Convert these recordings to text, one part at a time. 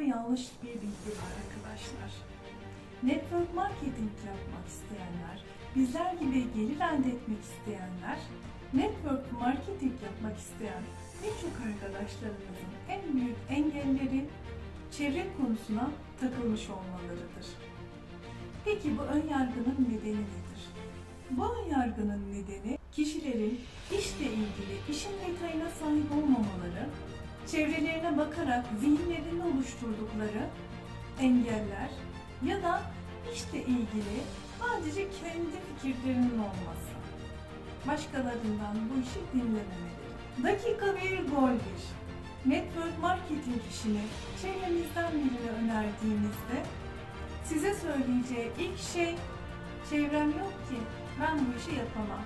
yanlış bir bilgi var arkadaşlar. Network marketing yapmak isteyenler, bizler gibi gelir elde etmek isteyenler, network marketing yapmak isteyen birçok arkadaşlarımızın en büyük engelleri çevre konusuna takılmış olmalarıdır. Peki bu ön yargının nedeni nedir? Bu ön yargının nedeni kişilerin işle ilgili işin detayına sahip olmamaları, çevrelerine bakarak zihinlerinde oluşturdukları engeller ya da işle ilgili sadece kendi fikirlerinin olması. Başkalarından bu işi dinlememeleri. Dakika bir gol bir. Network marketing işini çevremizden birine önerdiğimizde size söyleyeceği ilk şey çevrem yok ki ben bu işi yapamam.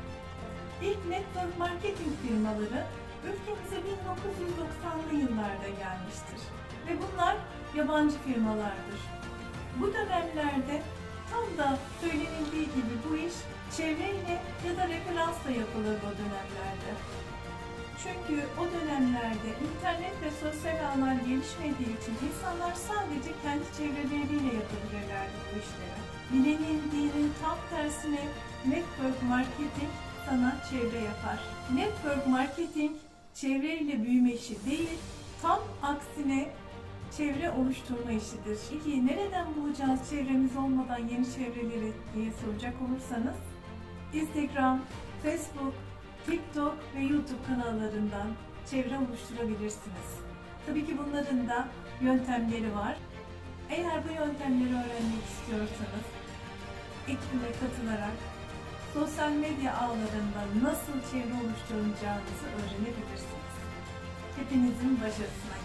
İlk network marketing firmaları ülkemize 1990'lı yıllarda gelmiştir. Ve bunlar yabancı firmalardır. Bu dönemlerde tam da söylenildiği gibi bu iş çevreyle ya da referansla yapılır o dönemlerde. Çünkü o dönemlerde internet ve sosyal ağlar gelişmediği için insanlar sadece kendi çevreleriyle yapabilirlerdi bu işleri. Bilinildiğinin tam tersine network marketing sana çevre yapar. Network marketing çevreyle büyüme işi değil, tam aksine çevre oluşturma işidir. Peki nereden bulacağız çevremiz olmadan yeni çevreleri diye soracak olursanız Instagram, Facebook, TikTok ve YouTube kanallarından çevre oluşturabilirsiniz. Tabii ki bunların da yöntemleri var. Eğer bu yöntemleri öğrenmek istiyorsanız ekibime katılarak sosyal medya ağlarında nasıl çevre oluşturacağınızı öğrenebilirsiniz. Hepinizin başarısına